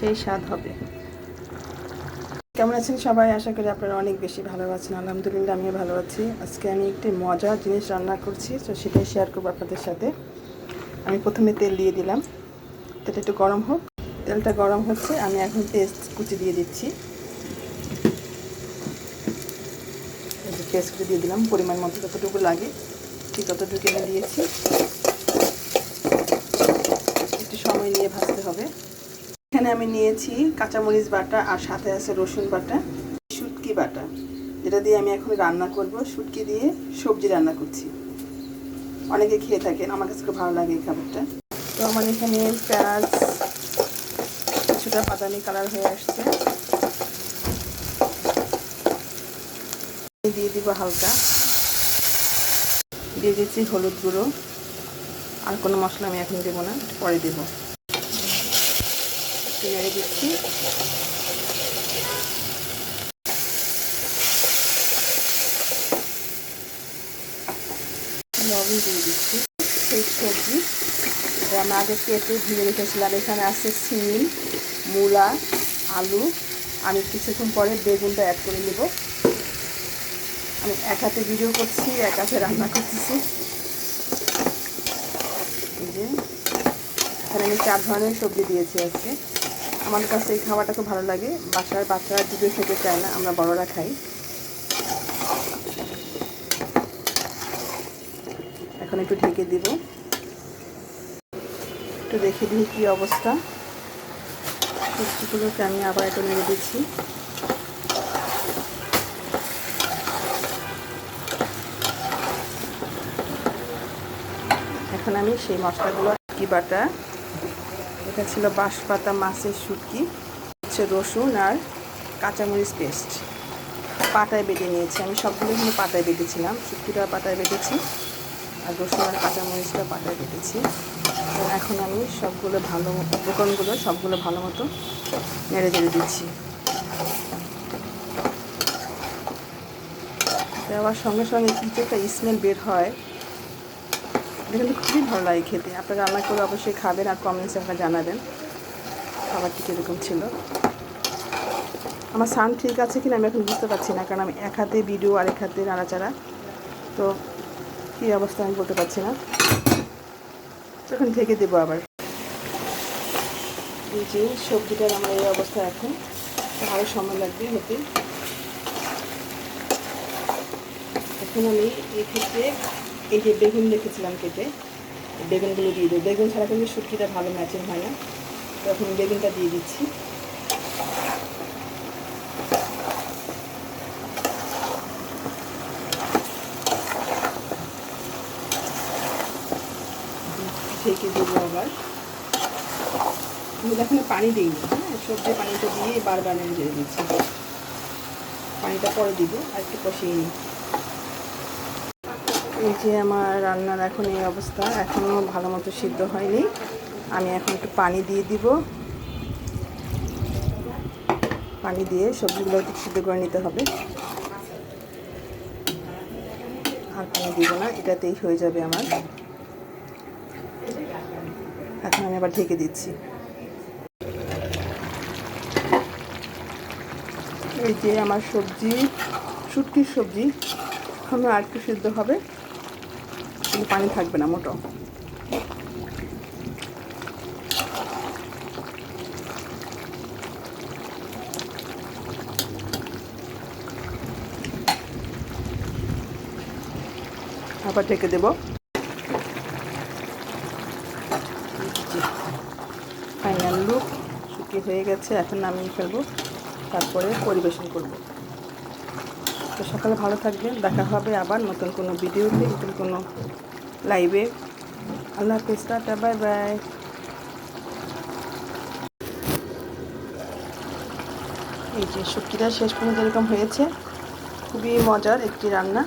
সেই স্বাদ হবে। কেমন আছেন সবাই? আশা করি আপনারা অনেক বেশি ভালো আছেন। আলহামদুলিল্লাহ, আমিও ভালো আছি। আজকে আমি একটি মজার জিনিস রান্না করছি, তো সেটাই শেয়ার করব আপনাদের সাথে। আমি প্রথমে তেল দিয়ে দিলাম। তেলটা একটু গরম হোক। তেলটা গরম হচ্ছে, আমি এখন পেস্ট কুচি দিয়ে দিচ্ছি। পেস্ট কুচি দিয়ে দিলাম, পরিমাণ মতো যতটুকু লাগে, ঠিক ততটুকু এনে দিয়েছি। একটু সময় নিয়ে ভাজতে হবে। আমি নিয়েছি কাঁচামরিচ বাটা আর সাথে আছে রসুন বাটা, শুটকি বাটা। যেটা দিয়ে আমি এখন রান্না করব, শুটকি দিয়ে সবজি রান্না করছি। অনেকে খেয়ে থাকেন, আমার কাছে খুব ভালো লাগে এই খাবারটা। তো আমার এখানে পেঁয়াজ, কিছুটা বাদামি কালার হয়ে আসছে। দিয়ে দিব হালকা। দিয়ে দিচ্ছি হলুদ গুঁড়ো। আর কোনো মশলা আমি এখন দেবো না, পরে দেবো। একটু নেড়ে দিচ্ছি লবণ দিয়ে দিচ্ছি। সেই সবজি। এটা আমি আগে কেটে ধুয়ে রেখেছিলাম। এখানে আছে সিম মূলা, আলু। আমি কিছুক্ষণ পরে বেগুনটা অ্যাড করে নেব। আমি এক হাতে ভিডিও করছি, এক হাতে রান্না করতেছি। এখানে আমি চার ধরনের সবজি দিয়েছি আজকে। আমার কাছে এই খাবারটা খুব ভালো লাগে। বাসার বাচ্চারা দুটো খেতে চায় না, আমরা বড়রা খাই। এখন একটু ঢেকে দিব। একটু দেখে দিই কী অবস্থা। সবজিগুলোকে আমি আবার একটু নেড়ে দিচ্ছি। এখন আমি সেই মশলাগুলো, কি বাটা এটা ছিল বাঁশপাতা মাছের শুটকি, হচ্ছে রসুন আর কাঁচামরিচ পেস্ট। পাতায় বেটে নিয়েছি। আমি সবগুলো কিন্তু পাতায় বেটেছিলাম। শুটকিটা পাতায় বেটেছি আর রসুন আর কাঁচামরিচটা পাতায় বেটেছি। এখন আমি সবগুলো ভালো উপকরণগুলো সবগুলো ভালো মতো নেড়ে চেড়ে দিচ্ছি। দেওয়ার সঙ্গে সঙ্গে কিছু একটা স্মেল বের হয়। এটা কিন্তু খুবই ভালো লাগে খেতে। আপনারা রান্না করে অবশ্যই খাবেন আর কমেন্টসে আপনারা জানাবেন। খাবারটি কীরকম ছিল। আমার সান ঠিক আছে কিনা আমি এখন বুঝতে পারছি না, কারণ আমি এক হাতে ভিডিও আরেক হাতে নাড়াচাড়া। তো কী অবস্থা আমি বলতে পারছি না। তখন ঢেকে দেবো আবার। এই যে সবজিটার আমার এই অবস্থা এখন। আরও সময় লাগবে হতে এখন আমি এক্ষেত্রে এই যে বেগুন রেখেছিলাম কেটে। বেগুনগুলো দিয়ে দেবো। বেগুন ছাড়া কিন্তু শুটকিটা ভালো ম্যাচিং হয় না। তখন বেগুনটা দিয়ে দিচ্ছি। ঢেকে দেবো আবার। আমি এখানে পানি দিইনি। হ্যাঁ সবজি পানিটা দিয়ে বারবার আমি দিয়ে দিচ্ছি। পানিটা পরে দিব, আর একটু কষিয়ে নিই। এই যে আমার রান্নার এখন এই অবস্থা এখনও ভালো মতো সিদ্ধ হয়নি। আমি এখন একটু পানি দিয়ে দিব। পানি দিয়ে সবজিগুলো একটু সিদ্ধ করে নিতে হবে। আর পানি দিব না, এটাতেই হয়ে যাবে আমার। এখন আমি আবার ঢেকে দিচ্ছি। এই যে আমার সবজি, শুটকির সবজি এখনও আর একটু সিদ্ধ হবে। কিন্তু পানি থাকবে না মোটো। আবার ঢেকে দেব। ফাইনাল লুক শুকিয়ে হয়ে গেছে, এখন নামিয়ে ফেলব, তারপরে পরিবেশন করব। তো সকালে ভালো থাকবেন, দেখা হবে আবার নতুন কোনো ভিডিওতে, নতুন কোনো লাইভে। আল্লাহ হাফিজ, টাটা, বাই বাই। এই যে শুটকিটা শেষ পর্যন্ত এরকম হয়েছে। খুবই মজার একটি রান্না।